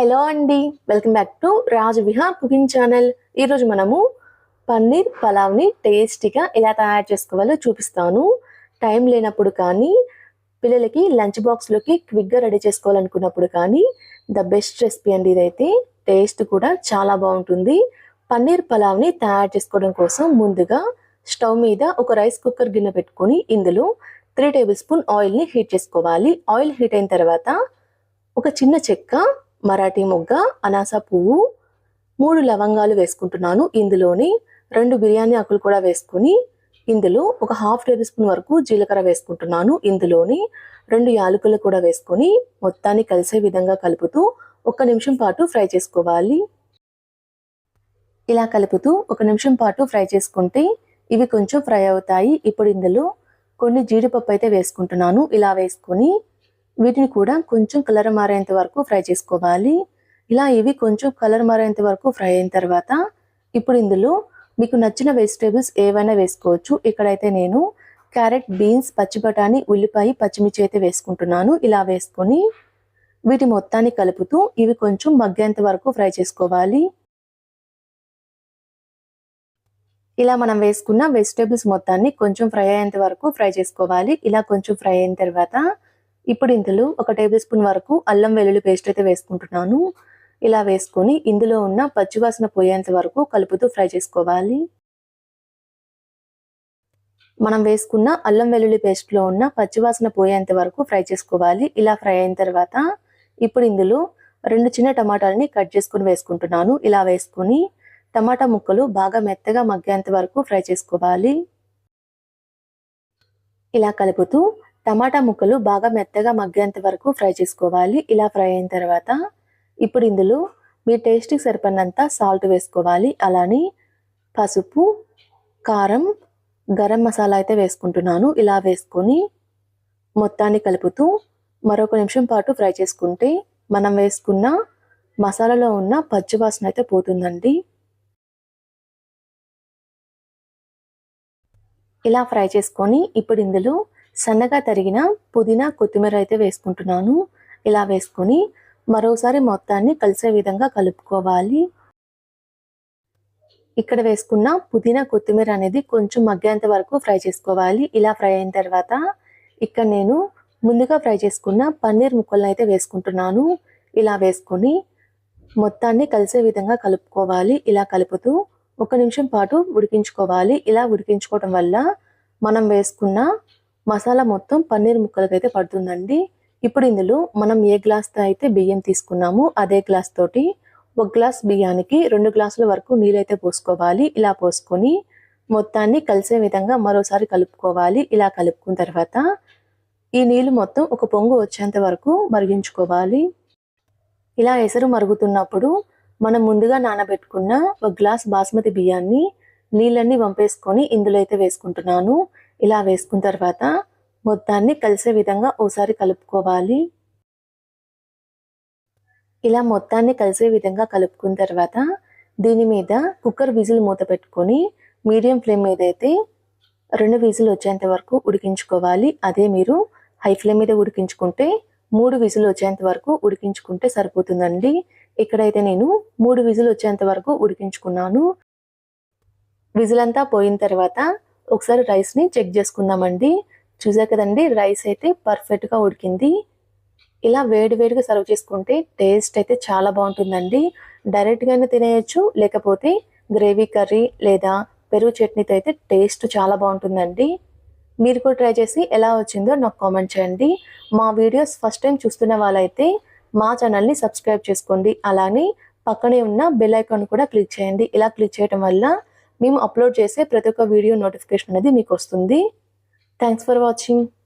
Hello అండి. Welcome back to Raju Vihar cooking channel. ఈరోజు మనము పన్నీర్ పలావ్ని టేస్టీగా ఎలా తయారు చేసుకోవాలో చూపిస్తాను. టైం లేనప్పుడు కానీ పిల్లలకి లంచ్ బాక్స్లోకి క్విక్గా రెడీ చేసుకోవాలనుకున్నప్పుడు కానీ ద బెస్ట్ రెసిపీ అండి ఇదైతే. టేస్ట్ కూడా చాలా బాగుంటుంది. పన్నీర్ పలావ్ని తయారు చేసుకోవడం కోసం ముందుగా స్టవ్ మీద ఒక రైస్ కుక్కర్ గిన్నె పెట్టుకొని ఇందులో త్రీ టేబుల్ స్పూన్ ఆయిల్ని హీట్ చేసుకోవాలి. ఆయిల్ హీట్ అయిన తర్వాత ఒక చిన్న చెక్క మరాఠీ మొగ్గ అనాస పువ్వు మూడు లవంగాలు వేసుకుంటున్నాను. ఇందులోని రెండు బిర్యానీ ఆకులు కూడా వేసుకొని ఇందులో ఒక హాఫ్ టేబుల్ స్పూన్ వరకు జీలకర్ర వేసుకుంటున్నాను. ఇందులోని రెండు యాలకులు కూడా వేసుకొని మొత్తాన్ని కలిసే విధంగా కలుపుతూ ఒక నిమిషం పాటు ఫ్రై చేసుకోవాలి. ఇలా కలుపుతూ ఒక నిమిషం పాటు ఫ్రై చేసుకుంటే ఇవి కొంచెం ఫ్రై అవుతాయి. ఇప్పుడు ఇందులో కొన్ని జీడిపప్పు అయితే వేసుకుంటున్నాను. ఇలా వేసుకొని వీటిని కూడా కొంచెం కలర్ మారేంత వరకు ఫ్రై చేసుకోవాలి. ఇలా ఇవి కొంచెం కలర్ మారేంత వరకు ఫ్రై అయిన తర్వాత ఇప్పుడు ఇందులో మీకు నచ్చిన వెజిటేబుల్స్ ఏవైనా వేసుకోవచ్చు. ఇక్కడైతే నేను క్యారెట్ బీన్స్ పచ్చి బఠానీ ఉల్లిపాయ పచ్చిమిర్చి అయితే వేసుకుంటున్నాను. ఇలా వేసుకొని వీటి మొత్తాన్ని కలుపుతూ ఇవి కొంచెం మగ్గేంత వరకు ఫ్రై చేసుకోవాలి. ఇలా మనం వేసుకున్న వెజిటేబుల్స్ మొత్తాన్ని కొంచెం ఫ్రై అయ్యేంత వరకు ఫ్రై చేసుకోవాలి. ఇలా కొంచెం ఫ్రై అయిన తర్వాత ఇప్పుడు ఇందులో ఒక టేబుల్ స్పూన్ వరకు అల్లం వెల్లుల్లి పేస్ట్ అయితే వేసుకుంటున్నాను. ఇలా వేసుకొని ఇందులో ఉన్న పచ్చివాసన పోయేంత వరకు కలుపుతూ ఫ్రై చేసుకోవాలి. మనం వేసుకున్న అల్లం వెల్లుల్లి పేస్ట్లో ఉన్న పచ్చివాసన పోయేంత వరకు ఫ్రై చేసుకోవాలి. ఇలా ఫ్రై అయిన తర్వాత ఇప్పుడు ఇందులో రెండు చిన్న టమాటాలని కట్ చేసుకుని వేసుకుంటున్నాను. ఇలా వేసుకొని టమాటా ముక్కలు బాగా మెత్తగా మగ్గేంత వరకు ఫ్రై చేసుకోవాలి. ఇలా కలుపుతూ టమాటా ముక్కలు బాగా మెత్తగా మగ్గేంత వరకు ఫ్రై చేసుకోవాలి. ఇలా ఫ్రై అయిన తర్వాత ఇప్పుడు ఇందులో మీ టేస్ట్కి సరిపడినంత సాల్ట్ వేసుకోవాలి. అలానే పసుపు కారం గరం మసాలా అయితే వేసుకుంటున్నాను. ఇలా వేసుకొని మొత్తాన్ని కలుపుతూ మరొక నిమిషం పాటు ఫ్రై చేసుకుంటే మనం వేసుకున్న మసాలాలో ఉన్న పచ్చివాసన అయితే పోతుందండి. ఇలా ఫ్రై చేసుకొని ఇప్పుడు ఇందులో సన్నగా తరిగిన పుదీనా కొత్తిమీర అయితే వేసుకుంటున్నాను. ఇలా వేసుకొని మరోసారి మొత్తాన్ని కలిసే విధంగా కలుపుకోవాలి. ఇక్కడ వేసుకున్న పుదీనా కొత్తిమీర అనేది కొంచెం మగ్గేంత వరకు ఫ్రై చేసుకోవాలి. ఇలా ఫ్రై అయిన తర్వాత ఇక్కడ నేను ముందుగా ఫ్రై చేసుకున్న పన్నీర్ ముక్కలను అయితే వేసుకుంటున్నాను. ఇలా వేసుకొని మొత్తాన్ని కలిసే విధంగా కలుపుకోవాలి. ఇలా కలుపుతూ ఒక నిమిషం పాటు ఉడికించుకోవాలి. ఇలా ఉడికించుకోవడం వల్ల మనం వేసుకున్న మసాలా మొత్తం పన్నీర్ ముక్కలకైతే అయితే పడుతుందండి. ఇప్పుడు ఇందులో మనం ఏ గ్లాస్తో అయితే బియ్యం తీసుకున్నామో అదే గ్లాస్ తోటి ఒక గ్లాస్ బియ్యానికి రెండు గ్లాసుల వరకు నీళ్ళైతే పోసుకోవాలి. ఇలా పోసుకొని మొత్తాన్ని కలిసే విధంగా మరోసారి కలుపుకోవాలి. ఇలా కలుపుకున్న తర్వాత ఈ నీళ్ళు మొత్తం ఒక పొంగు వచ్చేంత వరకు మరిగించుకోవాలి. ఇలా ఎసరు మరుగుతున్నప్పుడు మనం ముందుగా నానబెట్టుకున్న ఒక గ్లాస్ బాస్మతి బియ్యాన్ని నీళ్ళన్నీ వంపేసుకొని ఇందులో అయితే వేసుకుంటున్నాను. ఇలా వేసుకున్న తర్వాత మొత్తాన్ని కలిసే విధంగా ఓసారి కలుపుకోవాలి. ఇలా మొత్తాన్ని కలిసే విధంగా కలుపుకున్న తర్వాత దీని మీద కుక్కర్ విజిల్ మూత పెట్టుకొని మీడియం ఫ్లేమ్ మీద అయితే రెండు విజిల్ వచ్చేంత వరకు ఉడికించుకోవాలి. అదే మీరు హై ఫ్లేమ్ మీద ఉడికించుకుంటే మూడు విజిల్ వచ్చేంత వరకు ఉడికించుకుంటే సరిపోతుందండి. ఇక్కడైతే నేను మూడు విజిల్ వచ్చేంత వరకు ఉడికించుకున్నాను. విజిల్ అంతా పోయిన తర్వాత ఒకసారి రైస్ని చెక్ చేసుకుందామండి. చూసా కదండి రైస్ అయితే పర్ఫెక్ట్గా ఉడికింది. ఇలా వేడి వేడిగా సర్వ్ చేసుకుంటే టేస్ట్ అయితే చాలా బాగుంటుందండి. డైరెక్ట్గానే తినేయచ్చు లేకపోతే గ్రేవీ కర్రీ లేదా పెరుగు చట్నీతో అయితే టేస్ట్ చాలా బాగుంటుందండి. మీరు కూడా ట్రై చేసి ఎలా వచ్చిందో నాకు కామెంట్ చేయండి. మా వీడియోస్ ఫస్ట్ టైం చూస్తున్న వాళ్ళైతే మా ఛానల్ని సబ్స్క్రైబ్ చేసుకోండి. అలానే పక్కనే ఉన్న బెల్ ఐకాన్ కూడా క్లిక్ చేయండి. ఇలా క్లిక్ చేయడం వల్ల మేము అప్లోడ్ చేసే ప్రతి ఒక్క వీడియో నోటిఫికేషన్ అనేది మీకు వస్తుంది. Thanks for watching